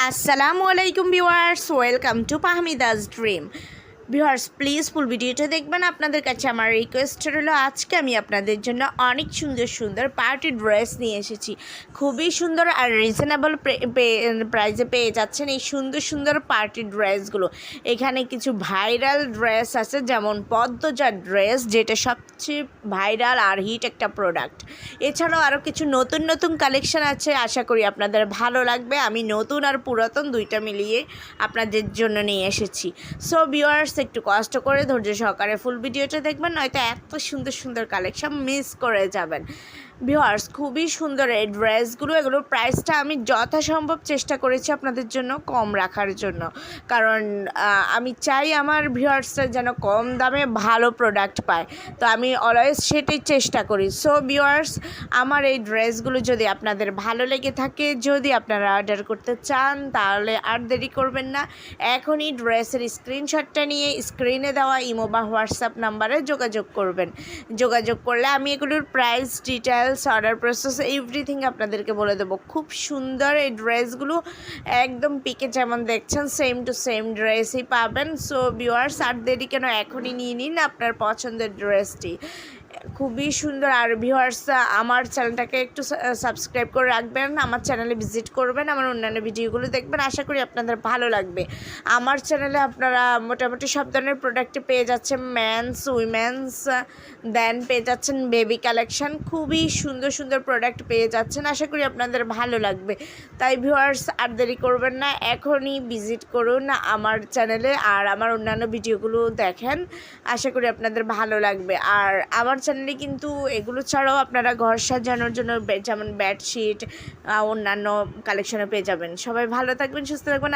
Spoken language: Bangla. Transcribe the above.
আসসালামু আলাইকুম viewers welcome to পাহমিদাস dream Viewers please full ভিডিওটা দেখবেন। আপনাদের কাছে আমার রিকোয়েস্ট হলো আজকে আমি আপনাদের জন্য অনেক সুন্দর সুন্দর পার্টি ড্রেস নিয়ে এসেছি। খুবই সুন্দর আর রিজনেবল প্রাইসে পেয়ে যাচ্ছেন এই সুন্দর সুন্দর পার্টি ড্রেসগুলো এখানে কিছু ভাইরাল ড্রেস আছে, যেমন পদ্মজা ড্রেস যেটা সবচেয়ে ভাইরাল আর হিট একটা প্রোডাক্ট এছাড়াও আরও কিছু নতুন নতুন কালেকশন আছে, আশা করি আপনাদের ভালো লাগবে। আমি নতুন আর পুরাতন দুইটা মিলিয়ে আপনাদের জন্য নিয়ে এসেছি। সো ভিউয়ার্স একটু কষ্ট করে ধৈর্য সহকারে ফুল ভিডিওটা দেখবেন, নয়তো এত সুন্দর সুন্দর কালেকশন মিস করে যাবেন। ভিউয়ার্স খুবই সুন্দর এই ড্রেসগুলো এগুলোর প্রাইসটা আমি যথাসম্ভব চেষ্টা করেছি আপনাদের জন্য কম রাখার জন্য। কারণ আমি চাই আমার ভিউয়ার্সরা যেন কম দামে ভালো প্রোডাক্ট পায়। তো আমি অলওয়েজ সেটাই চেষ্টা করি। সো ভিওয়ার্স আমার এই ড্রেসগুলো যদি আপনাদের ভালো লেগে থাকে, যদি আপনারা অর্ডার করতে চান, তাহলে আর দেরি করবেন না। এখনই ড্রেসের স্ক্রিনশটটা নিয়ে স্ক্রিনে দেওয়া ইমো বা হোয়াটসঅ্যাপ নাম্বারে যোগাযোগ করবেন। যোগাযোগ করলে আমি এগুলোর price details order process everything আপনাদেরকে বলে দেবো। খুব সুন্দর এই ড্রেসগুলো, একদম পিকে যেমন দেখছেন সেম টু সেম ড্রেসই পাবেন। সো ভিওয়ার্স আর দেরি কেন এখনই নিয়ে নিন আপনার পছন্দের ড্রেসটি। খুবই সুন্দর আর ভিউয়ার্স আমার চ্যানেলটাকে একটু সাবস্ক্রাইব করে রাখবেন, আমার চ্যানেলে ভিজিট করবেন, আমার অন্যান্য ভিডিওগুলো দেখবেন, আশা করি আপনাদের ভালো লাগবে। আমার চ্যানেলে আপনারা মোটামুটি সব ধরনের প্রোডাক্ট পেয়ে যাচ্ছেন ম্যানস উইমেন্স দেন পেয়ে যাচ্ছেন বেবি কালেকশান খুবই সুন্দর সুন্দর প্রোডাক্ট পেয়ে যাচ্ছেন, আশা করি আপনাদের ভালো লাগবে। তাই ভিউয়ার্স আর দেরি করবেন না, এখনই ভিজিট করুন আমার চ্যানেলে আর আমার অন্যান্য ভিডিওগুলো দেখেন, আশা করি আপনাদের ভালো লাগবে। আর আমার চ্যানেলে কিন্তু এগুলো ছাড়াও আপনারা ঘর সাজানোর জন্য যেমন বেডশিট অন্যান্য কালেকশনে পেয়ে যাবেন। সবাই ভালো থাকবেন, সুস্থ থাকবেন